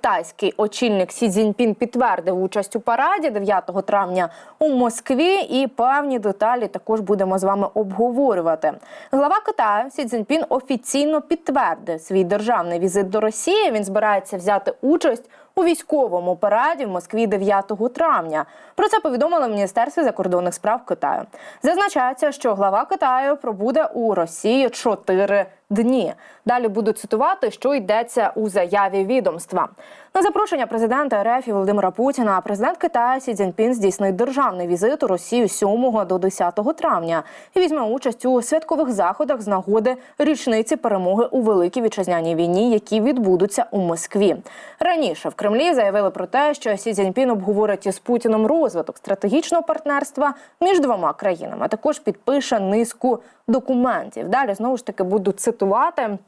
китайський очільник Сі Цзіньпін підтвердив участь у параді 9 травня у Москві, і певні деталі також будемо з вами обговорювати. Глава Китаю Сі Цзіньпін офіційно підтвердив свій державний візит до Росії. Він збирається взяти участь у військовому параді в Москві 9 травня. Про це повідомили в Міністерстві закордонних справ Китаю. Зазначається, що глава Китаю пробуде у Росії 4 дні. Далі буду цитувати, що йдеться у заяві відомства. На запрошення президента РФ Володимира Путіна президент Китаю Сі Цзіньпін здійснить державний візит у Росію 7 до 10 травня і візьме участь у святкових заходах з нагоди річниці перемоги у великій вітчизняній війні, які відбудуться у Москві. Раніше в Кремлі заявили про те, що Сі Цзіньпін обговорить із Путіним розвиток стратегічного партнерства між двома країнами. а Також підпише низку документів. Далі знову ж таки буду цитувати,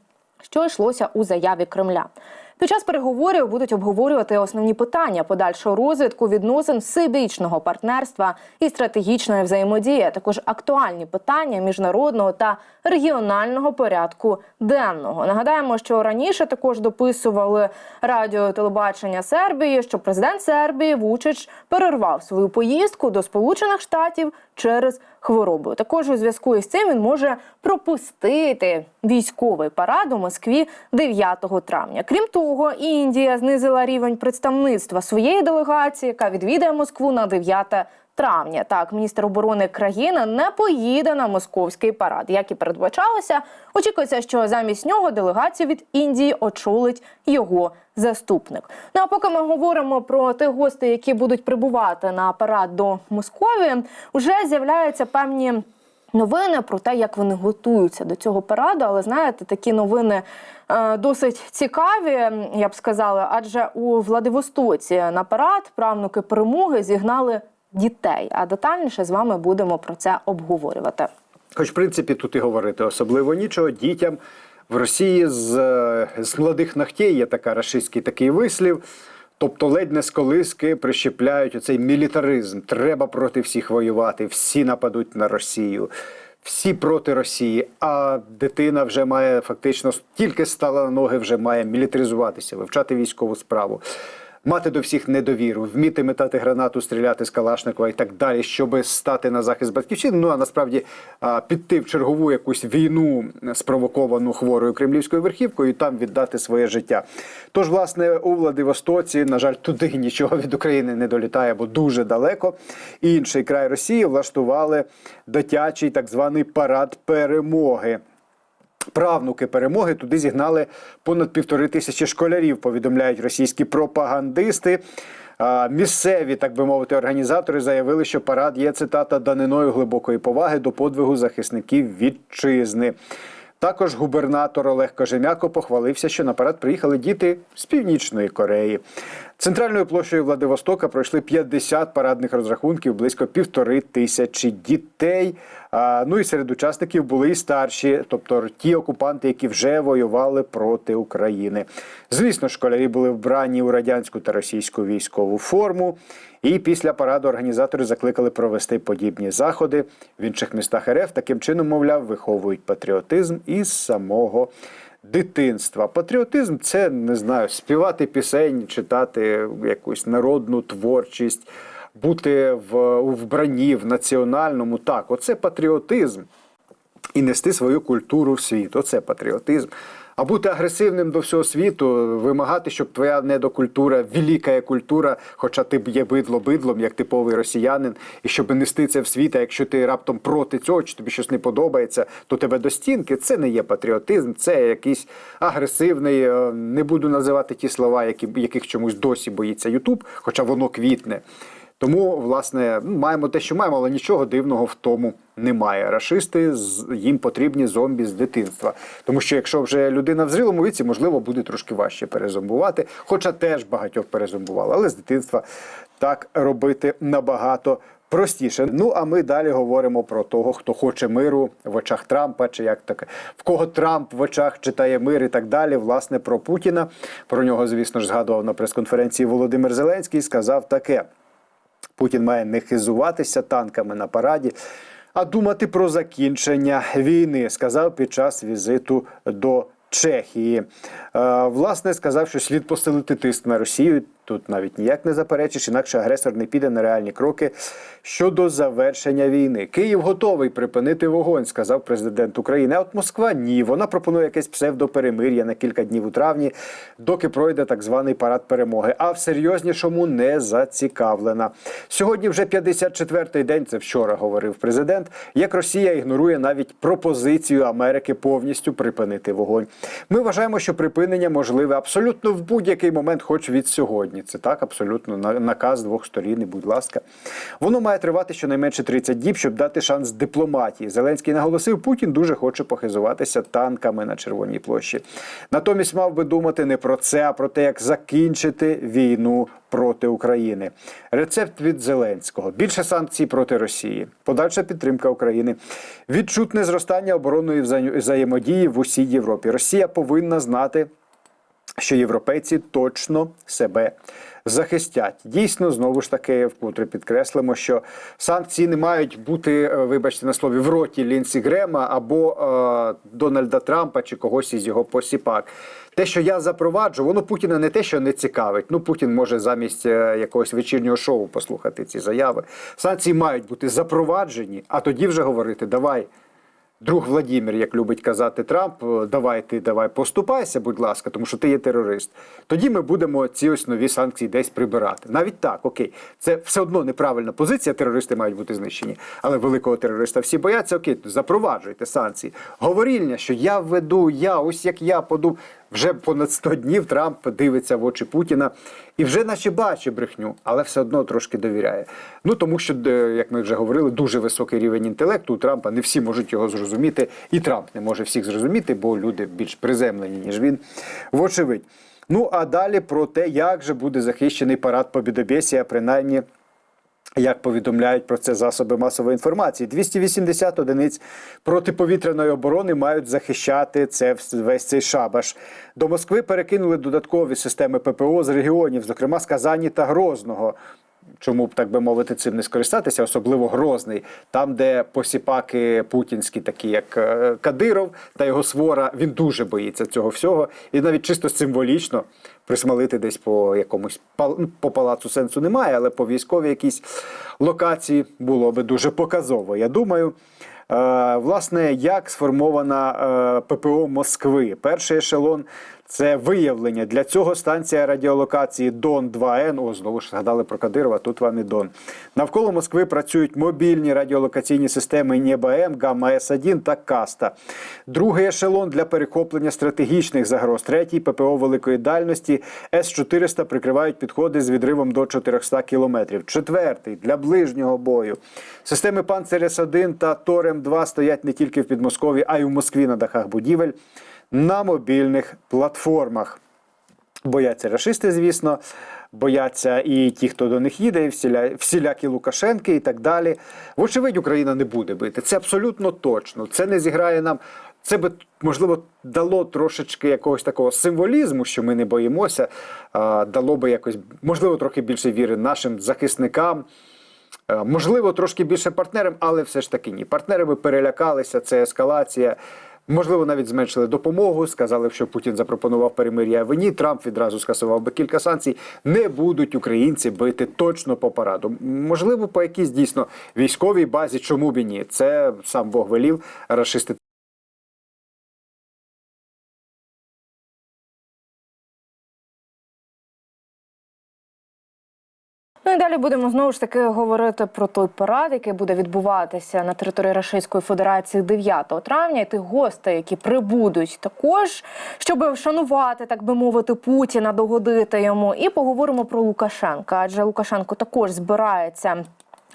що йшлося у заяві Кремля. Під час переговорів будуть обговорювати основні питання подальшого розвитку відносин всебічного партнерства і стратегічної взаємодії, а також актуальні питання міжнародного та регіонального порядку денного. Нагадаємо, що раніше також дописували радіо телебачення Сербії, що президент Сербії Вучич перервав свою поїздку до Сполучених Штатів через хворобу. Також у зв'язку із цим він може пропустити військовий парад у Москві 9 травня. Крім того, Індія знизила рівень представництва своєї делегації, яка відвідає Москву на 9 травня. Так, міністр оборони країни не поїде на московський парад. Як і передбачалося, очікується, що замість нього делегацію від Індії очолить його заступник. Ну а поки ми говоримо про тих гостей, які будуть прибувати на парад до Московії, вже з'являються певні. Новини про те, як вони готуються до цього параду, але знаєте, такі новини е, досить цікаві, я б сказала, адже у Владивостоці на парад правнуки перемоги зігнали дітей. А детальніше з вами будемо про це обговорювати. Хоч, в принципі, тут і говорити особливо нічого. Дітям в Росії з, з молодих ногтей є така рашистський такий вислів. Тобто ледь не з колиски прищепляють оцей мілітаризм. Треба проти всіх воювати, всі нападуть на Росію, всі проти Росії. А дитина вже має фактично тільки стала на ноги, вже має мілітаризуватися, вивчати військову справу. Мати до всіх недовіру, вміти метати гранату, стріляти з Калашникова і так далі, щоб стати на захист батьківщини. Ну а насправді піти в чергову якусь війну, спровоковану хворою кремлівською верхівкою, і там віддати своє життя. Тож, власне, у Владивостоці, на жаль, туди нічого від України не долітає, бо дуже далеко. Інший край Росії влаштували дитячий так званий парад перемоги. Правнуки перемоги туди зігнали понад півтори тисячі школярів. Повідомляють російські пропагандисти. Місцеві, так би мовити, організатори заявили, що парад є цитата даниною глибокої поваги до подвигу захисників вітчизни. Також губернатор Олег Кожем'яко похвалився, що на парад приїхали діти з північної Кореї. Центральною площею Владивостока пройшли 50 парадних розрахунків, близько півтори тисячі дітей. Ну і серед учасників були і старші, тобто ті окупанти, які вже воювали проти України. Звісно, школярі були вбрані у радянську та російську військову форму. І після параду організатори закликали провести подібні заходи в інших містах РФ. Таким чином, мовляв, виховують патріотизм із самого дитинства. Патріотизм це не знаю, співати пісень, читати якусь народну творчість, бути в вбранні в національному. Так, оце патріотизм. І нести свою культуру в світ. Оце патріотизм. А бути агресивним до всього світу, вимагати, щоб твоя недокультура, велика культура, хоча ти є бидло бидлом, як типовий росіянин, і щоб нести це в світ, а якщо ти раптом проти цього, чи тобі щось не подобається, то тебе до стінки. Це не є патріотизм, це якийсь агресивний. е, Не буду називати ті слова, які, яких чомусь досі боїться Ютуб, хоча воно квітне. Тому, власне, ну, маємо те, що маємо, але нічого дивного в тому немає. Рашисти їм потрібні зомбі з дитинства. Тому що якщо вже людина в зрілому віці, можливо, буде трошки важче перезомбувати, хоча теж багатьох перезомбували, але з дитинства так робити набагато. Простіше. Ну а ми далі говоримо про того, хто хоче миру в очах Трампа, чи як таке, в кого Трамп в очах читає мир і так далі. Власне, про Путіна. Про нього, звісно ж, згадував на прес-конференції Володимир Зеленський. Сказав таке: Путін має не хизуватися танками на параді, а думати про закінчення війни, сказав під час візиту до Чехії. Е, Власне, сказав, що слід посилити тиск на Росію. Тут навіть ніяк не заперечиш, інакше агресор не піде на реальні кроки щодо завершення війни. Київ готовий припинити вогонь, сказав президент України. А от Москва ні. Вона пропонує якесь псевдоперемир'я на кілька днів у травні, доки пройде так званий парад перемоги. А в серйознішому не зацікавлена. Сьогодні вже 54-й день. Це вчора говорив президент. Як Росія ігнорує навіть пропозицію Америки повністю припинити вогонь. Ми вважаємо, що припинення можливе абсолютно в будь-який момент, хоч від сьогодні. Це так, абсолютно на- наказ двох сторін. Будь ласка, воно має тривати щонайменше 30 діб, щоб дати шанс дипломатії. Зеленський наголосив, Путін дуже хоче похизуватися танками на Червоній площі. Натомість мав би думати не про це, а про те, як закінчити війну проти України. Рецепт від Зеленського: більше санкцій проти Росії, подальша підтримка України, відчутне зростання оборонної взаємодії в усій Європі. Росія повинна знати що європейці точно себе захистять. Дійсно, знову ж таки, вкотре підкреслимо, що санкції не мають бути, е, вибачте на слові, в роті Лінсі Грема або е, Дональда Трампа чи когось із його посіпак. Те, що я запроваджу, воно Путіна не те, що не цікавить. Ну, Путін може замість е, якогось вечірнього шоу послухати ці заяви. Санкції мають бути запроваджені, а тоді вже говорити: давай. Друг Владімір, як любить казати Трамп, «Е, давай ти давай поступайся, будь ласка, тому що ти є терорист. Тоді ми будемо ці ось нові санкції десь прибирати. Навіть так, окей, це все одно неправильна позиція. Терористи мають бути знищені. Але великого терориста всі бояться. Окей, запроваджуйте санкції. Говорільня, що я введу, я ось як я подумав. Вже понад 100 днів Трамп дивиться в очі Путіна і вже наче бачить брехню, але все одно трошки довіряє. Ну тому що, е, як ми вже говорили, дуже високий рівень інтелекту у Трампа. Не всі можуть його зрозуміти, і Трамп не може всіх зрозуміти, бо люди більш приземлені, ніж він. Вочевидь. Ну а далі про те, як же буде захищений парад Побідобєсія, принаймні. Як повідомляють про це засоби масової інформації, 280 одиниць протиповітряної оборони мають захищати це весь цей шабаш. До Москви перекинули додаткові системи ППО з регіонів, зокрема з Казані та Грозного. Чому б так би мовити цим не скористатися, особливо Грозний, там, де посіпаки путінські, такі як е, Кадиров та його свора, він дуже боїться цього всього, і навіть чисто символічно присмалити десь по якомусь ну, по палацу сенсу немає, але по військовій якійсь локації було би дуже показово. Я думаю. Е, Власне, як сформована е, ППО Москви? Перший ешелон це виявлення. Для цього станція радіолокації Дон 2Н. О, знову ж згадали про Кадирова. Тут вам і Дон. Навколо Москви працюють мобільні радіолокаційні системи НЕБА-М, Гамма С1 та Каста. Другий ешелон для перехоплення стратегічних загроз. Третій ППО великої дальності С-400 прикривають підходи з відривом до 400 кілометрів. Четвертий для ближнього бою. Системи Панцер С-1 та Торем-2 стоять не тільки в Підмосков'ї, а й у Москві на дахах будівель на мобільних платформах. Бояться рашисти, звісно, бояться і ті, хто до них їде, і всіля, всілякі Лукашенки і так далі. Вочевидь, Україна не буде бити. Це абсолютно точно. Це не зіграє нам. Це би можливо дало трошечки якогось такого символізму, що ми не боїмося. Дало би якось, можливо, трохи більше віри нашим захисникам. Можливо, трошки більше партнерам, але все ж таки ні. Партнери би перелякалися, це ескалація. Можливо, навіть зменшили допомогу, сказали, що Путін запропонував перемир'я вині. Трамп відразу скасував би кілька санкцій. Не будуть українці бити точно по параду. Можливо, по якійсь дійсно військовій базі, чому б і ні. Це сам Бог велів рашисти. І далі будемо знову ж таки говорити про той парад, який буде відбуватися на території Російської Федерації 9 травня. І тих гостей, які прибудуть також, щоб вшанувати, так би мовити, Путіна, догодити йому. І поговоримо про Лукашенка, адже Лукашенко також збирається.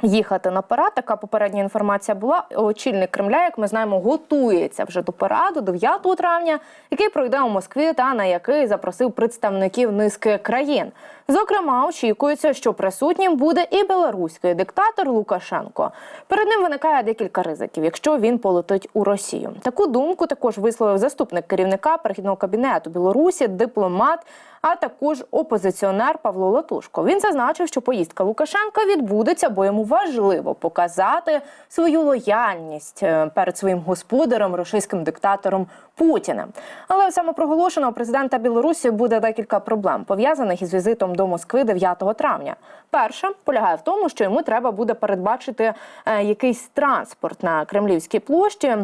Їхати на парад, така попередня інформація була. Очільник Кремля, як ми знаємо, готується вже до параду 9 травня, який пройде у Москві та на який запросив представників низки країн. Зокрема, очікується, що присутнім буде і білоруський диктатор Лукашенко. Перед ним виникає декілька ризиків, якщо він полетить у Росію. Таку думку також висловив заступник керівника перехідного кабінету Білорусі, дипломат а також опозиціонер Павло Латушко. Він зазначив, що поїздка Лукашенка відбудеться, бо йому важливо показати свою лояльність е, перед своїм господарем, російським диктатором Путіним. Але в самопроголошеного президента Білорусі буде декілька проблем пов'язаних із візитом до Москви 9 травня. Перше полягає в тому, що йому треба буде передбачити е, якийсь транспорт на Кремлівській площі.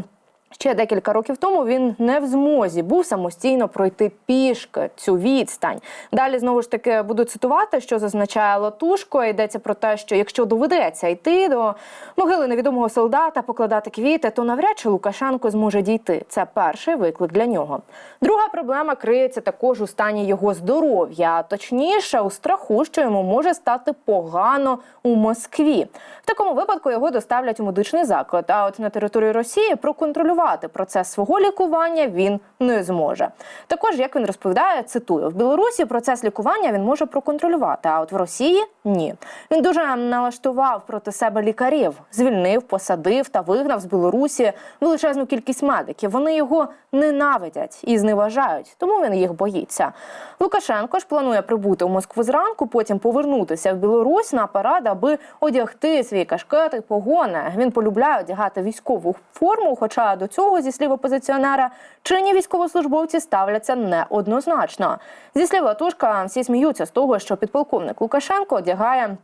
Ще декілька років тому він не в змозі був самостійно пройти пішки цю відстань. Далі знову ж таки буду цитувати, що зазначає Латушко. Йдеться про те, що якщо доведеться йти до могили невідомого солдата, покладати квіти, то навряд чи Лукашенко зможе дійти. Це перший виклик для нього. Друга проблема криється також у стані його здоров'я, а точніше у страху, що йому може стати погано у Москві. В такому випадку його доставлять у медичний заклад. А от на території Росії проконтролювати процес свого лікування він не зможе. Також, як він розповідає, цитую: в Білорусі процес лікування він може проконтролювати, а от в Росії ні. Він дуже налаштував проти себе лікарів, звільнив, посадив та вигнав з Білорусі величезну кількість медиків. Вони його ненавидять і зневажають, тому він їх боїться. Лукашенко ж планує прибути у Москву зранку, потім повернутися в Білорусь на парад, аби одягти свій кашкет і погони. Він полюбляє одягати військову форму, хоча до цього, зі слів опозиціонера, чинні військовослужбовці ставляться неоднозначно. Зі слів Латушка, всі сміються з того, що підполковник Лукашенко одягає.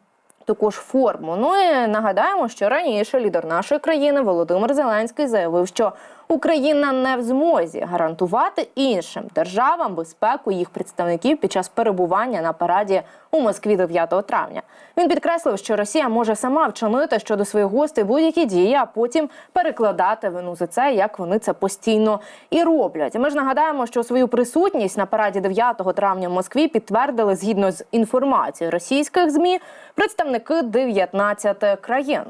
Також форму. Ну і нагадаємо, що раніше лідер нашої країни Володимир Зеленський заявив, що Україна не в змозі гарантувати іншим державам безпеку їх представників під час перебування на параді у Москві 9 травня. Він підкреслив, що Росія може сама вчинити щодо своїх гостей будь-які дії, а потім перекладати вину за це, як вони це постійно і роблять. Ми ж нагадаємо, що свою присутність на параді 9 травня в Москві підтвердили згідно з інформацією російських змі представники 19 країн.